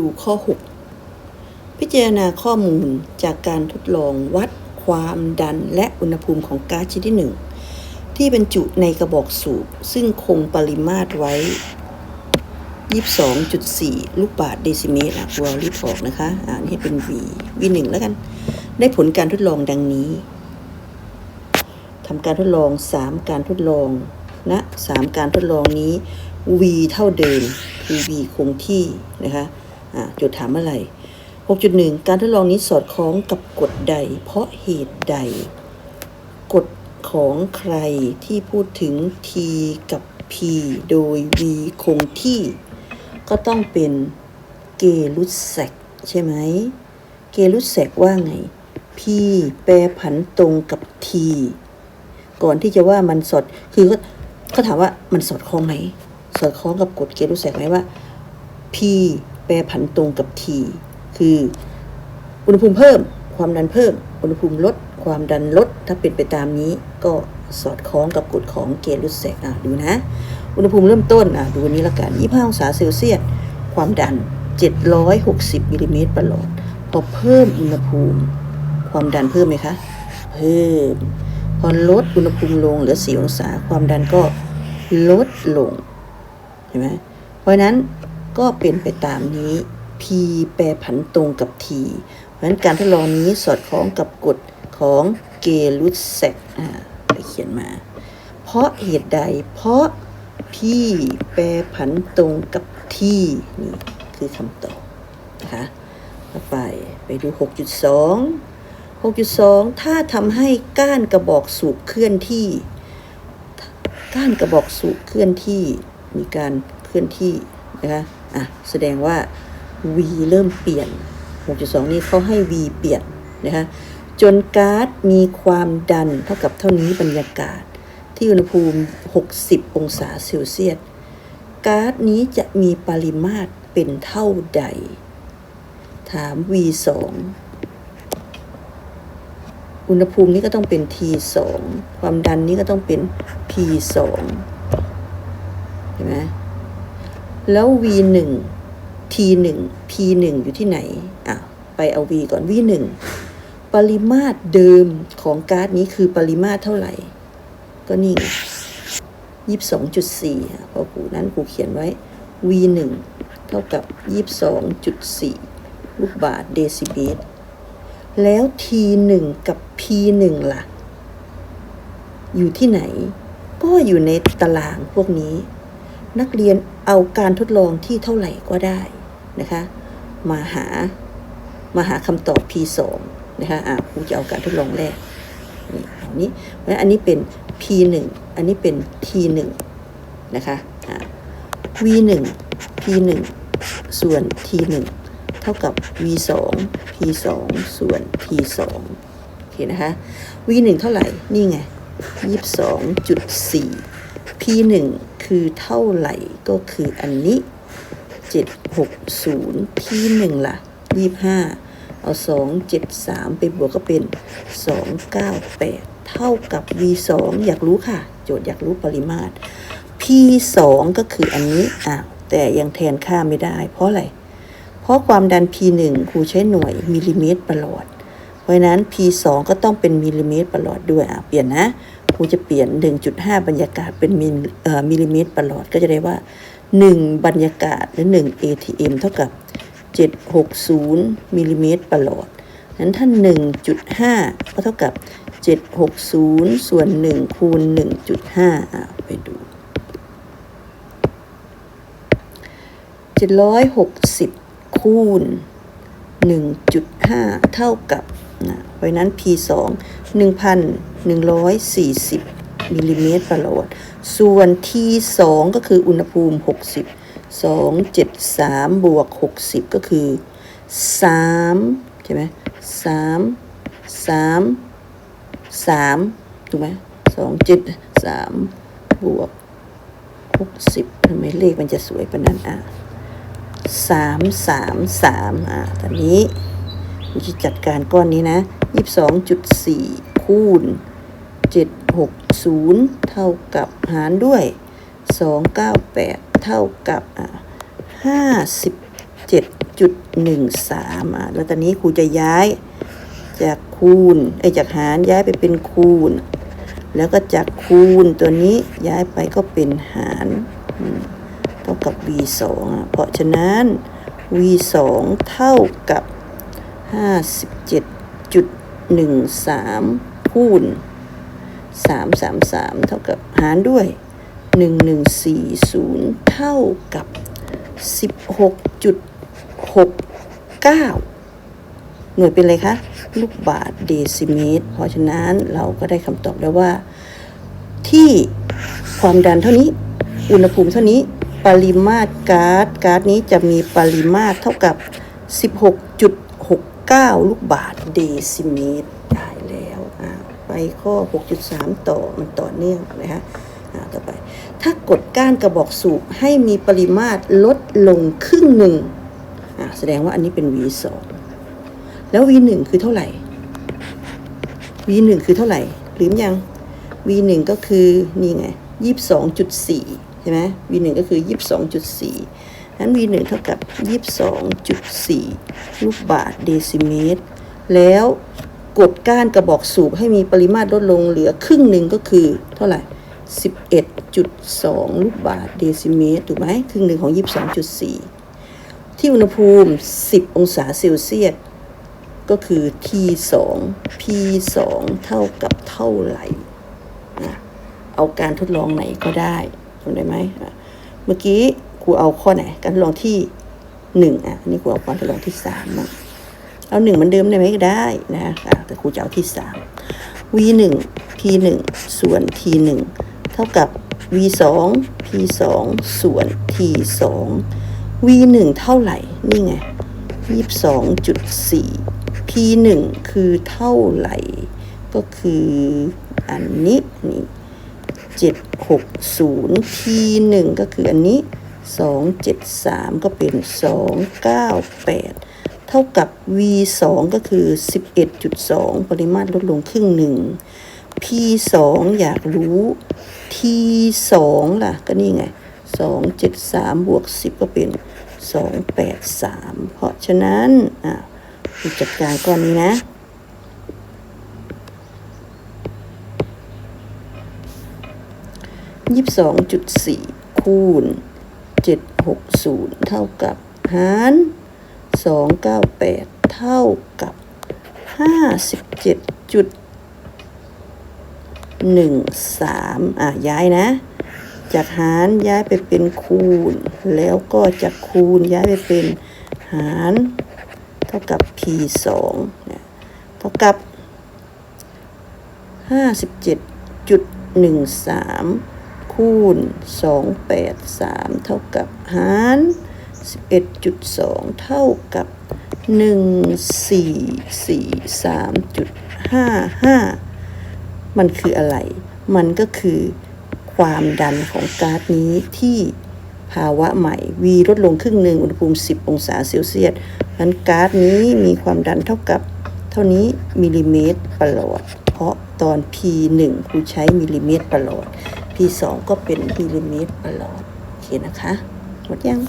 ดูข้อ 6 พิจารณาข้อมูลจากการทดลองวัดความดันและอุณหภูมิของก๊าซชนิดที่1ที่บรรจุในกระบอกสูบ ซึ่งคงปริมาตรไว้ 22.4 ลูกบาศก์เดซิเมตรอะวอลรีบออกนะคะอ่านให้เป็น V V1 แล้วกัน ได้ผลการทดลองดังนี้ทำการทดลอง 3 การทดลองณ3การทดลองนี้ v เท่าเดิมคือ v คงที่นะคะ จุดถามอะไร 6.1 การทดลองนี้สอดคล้องกับกฎใด เพราะเหตุใด กฎของใครที่พูดถึง t กับ p โดย v คงที่ ก็ต้องเป็นเกลุสแซกใช่ไหม เกลุสแซกว่าไง p แปรผันตรงกับ t ก่อนที่จะว่ามันสอดคือเขาเขาถามว่ามันสอดคล้องไหม สอดคล้องกับกฎเกณฑ์รู้แสกไหมว่า p แปรผันตรงกับ t คืออุณหภูมิเพิ่ม ความดันเพิ่ม อุณหภูมิลด ความดันลด ถ้าเป็นไปตามนี้ก็สอดคล้องกับกฎของเกณฑ์รู้แสกอะดูนะ อุณหภูมิเริ่มต้นอะดูอันนี้ละกัน25องศาเซลเซียส ความดัน 760มิลลิเมตรประหลอด พอเพิ่มอุณหภูมิ ความดันเพิ่มไหมคะ เพิ่ม พอลดอุณหภูมิลงเหลือ4องศา ความดันก็ลดลง เห็นไหมเพราะนั้น ก็เป็นไปตามนี้ P แปรผันตรงกับ T เพราะฉะนั้นการทดลองนี้สอดคล้องกับกฎของเกลุสแซกอ่าไปเขียนมา เพราะเหตุใด เพราะ P แปรผันตรงกับ T นี่คือคำตอบนะคะต่อไปไปดู 6.2 6.2 ถ้าทำให้ก้านกระบอกสูบเคลื่อนที่ ก้านกระบอกสูบเคลื่อนที่มีการเคลื่อนที่นะคะ อะแสดงว่า V เริ่มเปลี่ยน 6.2 นี้เขาให้ V เปลี่ยนนะคะจนก๊าซมีความดันเท่ากับเท่านี้บรรยากาศ ที่อุณหภูมิ 60 องศาเซลเซียสก๊าซนี้จะมีปริมาตรเป็นเท่าใด ถาม V2 อุณหภูมินี้ก็ต้องเป็น T2 ความดันนี้ก็ต้องเป็น P2 เห็นไหม แล้ว V1 T1 P1 อยู่ที่ไหน อะ ไปเอา V ก่อน V1 ปริมาตรเดิมของก๊าซนี้คือปริมาตรเท่าไหร่ ก็นี่ไงยี่สิบสองจุดสี่พอกูนั้นกูเขียนไว้ V1 เท่ากับยี่สิบสองจุดสี่ลูกบาศก์เดซิเมตร แล้ว T1 กับ P1 ล่ะ อยู่ที่ไหน ก็อยู่ในตารางพวกนี้ นักเรียนเอาการทดลองที่เท่าไหร่ก็ได้นะคะ มาหามาหาคำตอบ P2 นะคะอะครูจะเอาการทดลองแรกนี่อันนี้เพราะฉะนั้นอันนี้เป็น P1 อันนี้เป็น T1 นะคะอะ V1 P1 ส่วน T1 เท่ากับ V2 P2 ส่วน T2 โอเคนะคะ V1 เท่าไหร่ นี่ไง 22.4 P1 คือเท่าไหร่ก็คืออันนี้ 760 P1 ล่ะ 25 เอา 273 ไปบวกก็เป็น 298 เท่ากับ V2 อยากรู้ค่ะ โจทย์อยากรู้ปริมาตร P2 ก็คืออันนี้อะแต่ยังแทนค่าไม่ได้ เพราะอะไร เพราะความดัน P1 ครูใช้หน่วยมิลลิเมตรประหลอด เพราะนั้น P2 ก็ต้องเป็นมิลลิเมตรประหลอดด้วยอะเปลี่ยนนะครูจะเปลี่ยน 1.5 บรรยากาศเป็นมิลมิลลิเมตรประหลอดก็จะได้ว่า 1 บรรยากาศหรือ 1 ATM เท่ากับ 760มิลลิเมตรประหลอดนั้นถ้า 1.5 ก็เท่ากับ 760 ส่วน 1 คูณ 1.5อะไปดู 760 คูณ 1.5 เท่ากับ นะเพราะนั้น P2 1,140มิลลิเมตรประหลดส่วน T2 ก็คืออุณหภูมิ 60 273 บวก 60 ก็คือ 3 ใช่ไหม3 3 3ถูกไหม2 7 3บวก60ทำไมเลขมันจะสวยปานนั้นอะสามสามสามอ่าตอนนี้ กูจะจัดการก้อนนี้นะยี่สองจุดสี่คูณเจ็ดหกศูนย์เท่ากับหารด้วยสองเก้าแปดเท่ากับห้าสิบเจ็ดจุดหนึ่งสามแล้วตอนนี้ครูจะย้ายจากคูณไอจากหารย้ายไปเป็นคูณ แล้วก็จากคูณตัวนี้ย้ายไปก็เป็นหารเท่ากับ v สองอะเพราะฉะนั้น v สองเท่ากับ ห้าสิบเจ็ดจุดหนึ่งสามคูณสามสามสามเท่ากับหารด้วยหนึ่งหนึ่งสี่ศูนย์เท่ากับสิบหกจุดหกเก้าหน่วยเป็นอะไรคะ ลูกบาทเดซิเมตร เพราะฉะนั้นเราก็ได้คำตอบแล้วว่า ที่ความดันเท่านี้ อุณหภูมิเท่านี้ ปริมาตรก๊าซก๊าซนี้จะมีปริมาตรเท่ากับ 9 ลูกบาทเดซิเมตรได้แล้วอ่าไปข้อ 6.3 ต่อมันต่อเนื่องนะคะอ่าต่อไป ถ้ากดก้านกระบอกสูบให้มีปริมาตรลดลงครึ่งหนึ่งอ่าแสดงว่าอันนี้เป็น V2 แล้ว V1 คือเท่าไหร่ V1 คือเท่าไหร่ลืมยัง V1 ก็คือนี่ไง 22.4 ใช่ไหม V1 ก็คือ 22.4 นั้น V1 เท่ากับ 22.4 ลูกบาทเดซิเมตร แล้วกดก้านกระบอกสูบให้มีปริมาตรลดลงเหลือครึ่งหนึ่งก็คือเท่าไหร่ 11.2 ลูกบาทเดซิเมตร ถูกไหมครึ่งหนึ่งของ 22.4 ที่อุณหภูมิ 10 องศาเซลเซียส ก็คือ T 2 P 2เท่ากับเท่าไหร่เอาการทดลองไหนก็ได้จำได้ไหม เมื่อกี้ ครูเอาข้อไหน การทดลองที่หนึ่งอะนี่ครูเอาการทดลองที่สามมาเอาหนึ่งมือนเดิมได้ไหมก็ได้นะอะแต่ครูจะเอาที่สาม v หนึ่ง p หนึ่งส่วน t หนึ่งเท่ากับ v สอง p สองส่วน t สอง v หนึ่งเท่าไหร่ นี่ไงยี่สิบสองจุดสี่ p หนึ่งคือเท่าไหร่ ก็คืออันนี้นี่เจ็ดหกศูนย์ p หนึ่งก็คืออันนี้ สองเจ็ดสามก็เป็นสองเก้าแปดเท่ากับ v สองก็คือสิบเอ็ดจุดสองปริมาตรลดลงครึ่งหนึ่ง p สองอยากรู้ t สองล่ะ ก็นี่ไงสองเจ็ดสามบวกสิบก็เป็นสองแปดสามเพราะฉะนั้นอะจัดการก้อนนี้นะยี่สิบสองจุดสี่คูณ 760 เท่ากับหาร298 เท่ากับ 57.13 อะ ย้ายนะ จากหารย้ายไปเป็นคูณ แล้วก็จากคูณย้ายไปเป็นหาร เท่ากับ p 2เนี่ยเท่ากับ 57.13 คูณสองแปดสามเท่ากับหารสิบเอ็ดจุดสองเท่ากับหนึ่งสี่สี่สามจุดห้าห้ามันคืออะไร มันก็คือความดันของก๊าซนี้ที่ภาวะใหม่ V ลดลงครึ่งหนึ่งอุณหภูมิ 10 องศาเซลเซียสนั้นก๊าซนี้มีความดันเท่ากับเท่านี้มิลลิเมตรประหลอด เพราะตอน P1 ครูใช้มิลลิเมตรประหลอด P2 ก็เป็นมิลลิเมตรประหลอดโอเคนะคะ หมดยัง